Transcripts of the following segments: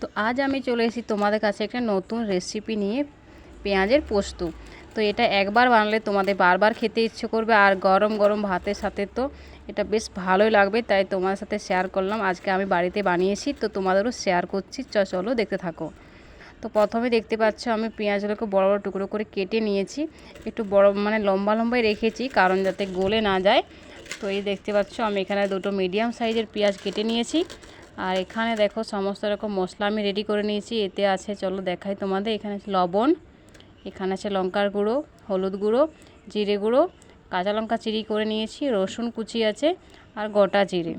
তো আজ আমি চলে এসেছি তোমাদের কাছে একটা নতুন রেসিপি নিয়ে পেঁয়াজের পোস্ত। তো এটা একবার বানালে তোমাদের বারবার খেতে ইচ্ছে করবে আর গরম গরম ভাতের সাথে তো এটা বেশ ভালোই লাগবে, তাই তোমার সাথে শেয়ার করলাম। আজকে আমি বাড়িতে বানিয়েছি, তো তোমাদেরও শেয়ার করছি। চ, চলো দেখতে থাকো। তো প্রথমে দেখতে পাচ্ছ আমি পেঁয়াজগুলোকে বড় বড় টুকরো করে কেটে নিয়েছি। একটু বড় মানে লম্বা লম্বাই রেখেছি, কারণ যাতে গলে না যায়। তো এই দেখতে পাচ্ছ আমি এখানে দুটো মিডিয়াম সাইজের পেঁয়াজ কেটে নিয়েছি। আর এখানে দেখো সমস্ত রকম মশলা আমি রেডি করে নিয়েছি। এতে আছে, চলো দেখাই তোমাদের, এখানে আছে লবণ, এখানে আছে লঙ্কার গুঁড়ো, হলুদ গুঁড়ো, জিরে গুঁড়ো, কাঁচা লঙ্কা চিরি করে নিয়েছি, রসুন কুচি আছে আর গোটা জিরে।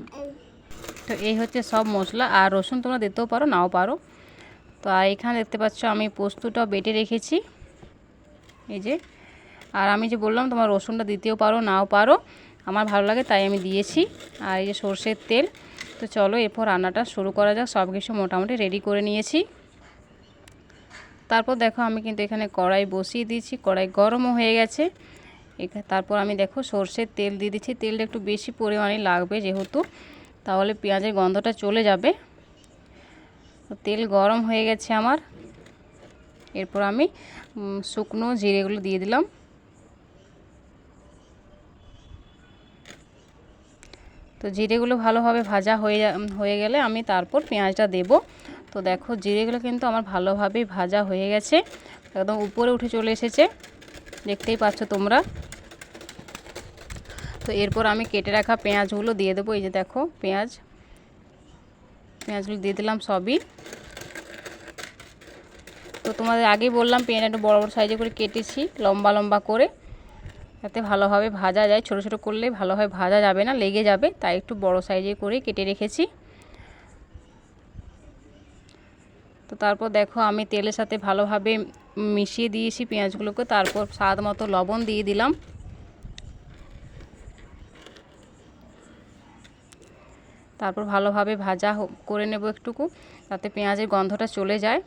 তো এই হচ্ছে সব মশলা। আর রসুন তোমরা দিতেও পারো, নাও পারো। তো আর এখানে দেখতে পাচ্ছ, আমি পোস্তটাও বেটে রেখেছি। এই যে, আর আমি যে বললাম, তোমার রসুনটা দিতেও পারো, নাও পারো। আমার ভালো লাগে, তাই আমি দিয়েছি। আর এই যে সর্ষের তেল তো চলো এরপর রান্নাটা শুরু করা যাক। সব কিছু মোটামুটি রেডি করে নিয়েছি। তারপর দেখো আমি কিন্তু এখানে কড়াই বসিয়ে দিয়েছি। কড়াই গরমও হয়ে গেছে। তারপর আমি দেখো সর্ষের তেল দিয়ে দিচ্ছি। তেলটা একটু বেশি পরিমাণে লাগবে যেহেতু। তাহলে পেঁয়াজের গন্ধটা চলে যাবে। তেল গরম হয়ে গেছে আমার। এরপর আমি শুকনো জিরেগুলো দিয়ে দিলাম। তো জিরেগুলো ভালোভাবে ভাজা হয়ে হয়ে গেলে আমি তারপর পেঁয়াজটা দেব। তো দেখো জিরেগুলো কিন্তু আমার ভালোভাবে ভাজা হয়ে গেছে, একদম উপরে উঠে চলে এসেছে। দেখতেই পাচ্ছ তোমরা। তো এরপর আমি কেটে রাখা পেঁয়াজগুলো দিয়ে দেবো, এই যে দেখো পেঁয়াজ। পেঁয়াজগুলো দিয়ে দিলাম সবই। তো তোমাদের আগেই বললাম পেঁয়াজ একটু বড় বড় সাইজে করে কেটেছি, লম্বা লম্বা করে। যাতে ভালোভাবে ভাজা যায়। ছোট ছোট করলে ভালোভাবে ভাজা যাবে না, লেগে যাবে। তাই একটু বড় সাইজে করে কেটে রেখেছি। তো তারপর দেখো, আমি তেলের সাথে ভালোভাবে মিশিয়ে দিয়েছি পেঁয়াজগুলোকে। তারপর স্বাদ মতো লবণ দিয়ে দিলাম। তারপর ভালোভাবে ভাজা করে নেব একটুকু তাতে পেঁয়াজের গন্ধটা চলে যায়।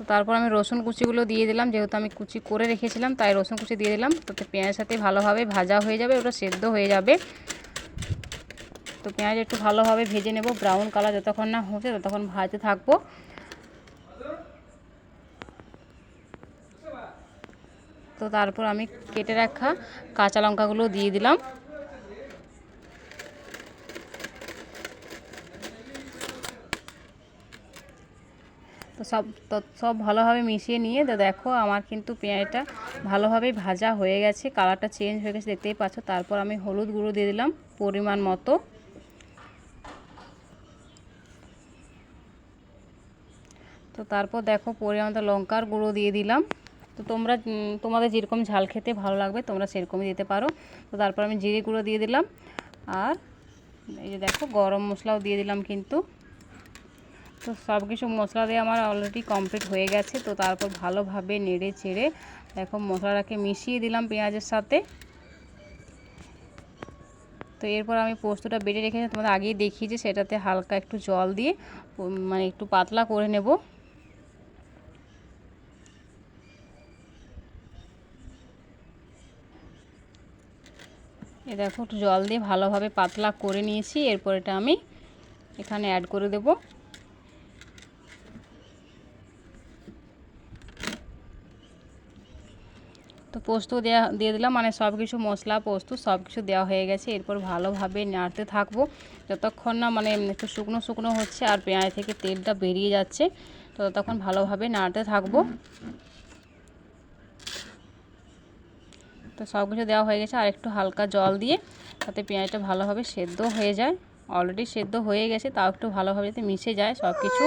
তো তারপর আমি রসুন কুচিগুলো দিয়ে দিলাম, যেহেতু আমি কুচি করে রেখেছিলাম, তাই রসুন কুচি দিয়ে দিলাম। তাতে পেঁয়াজের সাথে ভালোভাবে ভাজা হয়ে যাবে, ওটা সেদ্ধ হয়ে যাবে। তো পেঁয়াজ একটু ভালোভাবে ভেজে নেব, ব্রাউন কালার যতক্ষণ না হচ্ছে ততক্ষণ ভাজতে থাকব। তো তারপর আমি কেটে রাখা কাঁচা লঙ্কাগুলো দিয়ে দিলাম। তো সব তো সব ভালোভাবে মিশিয়ে নিয়ে তো দেখো আমার কিন্তু পেঁয়াজটা ভালোভাবে ভাজা হয়ে গেছে, কালারটা চেঞ্জ হয়ে গেছে, দেখতেই পাচ্ছ। তারপর আমি হলুদ গুঁড়ো দিয়ে দিলাম পরিমাণ মতো। তো তারপর দেখো পরিমাণ লঙ্কার গুঁড়ো দিয়ে দিলাম। তো তোমরা তোমাদের যেরকম ঝাল খেতে ভালো লাগবে তোমরা সেরকমই দিতে পারো। তো তারপর আমি জিরে গুঁড়ো দিয়ে দিলাম। আর এই যে দেখো গরম মশলাও দিয়ে দিলাম কিন্তু। তো সব কিছু মশলা দিয়ে আমার অলরেডি কমপ্লিট হয়ে গেছে। তো তারপর ভালোভাবে নেড়ে চেড়ে এখন মশলাটাকে মিশিয়ে দিলাম পেঁয়াজের সাথে। তো এরপর আমি পোস্তটা বেটে রেখেছি তোমাদের আগেই দেখিয়েছি, সেটাতে হালকা একটু জল দিয়ে মানে একটু পাতলা করে নেব। এ দেখো একটু জল দিয়ে ভালোভাবে পাতলা করে নিয়েছি, এরপর এটা আমি এখানে অ্যাড করে দেব। তো পোস্ত দেওয়া দিয়ে দিলাম। মানে সব কিছু মশলা, পোস্ত সব কিছু দেওয়া হয়ে গেছে। এরপর ভালোভাবে নাড়তে থাকব। যতক্ষণ না মানে একটু শুকনো শুকনো হচ্ছে আর পেঁয়াজ থেকে তেলটা বেরিয়ে যাচ্ছে তো ততক্ষণ ভালোভাবে নাড়তে থাকব। তো সব কিছু দেওয়া হয়ে গেছে। আর একটু হালকা জল দিয়ে তাতে পেঁয়াজটা ভালোভাবে সেদ্ধ হয়ে যায়। অলরেডি সেদ্ধ হয়ে গেছে, তাও একটু ভালোভাবে যাতে মিশে যায় সব কিছু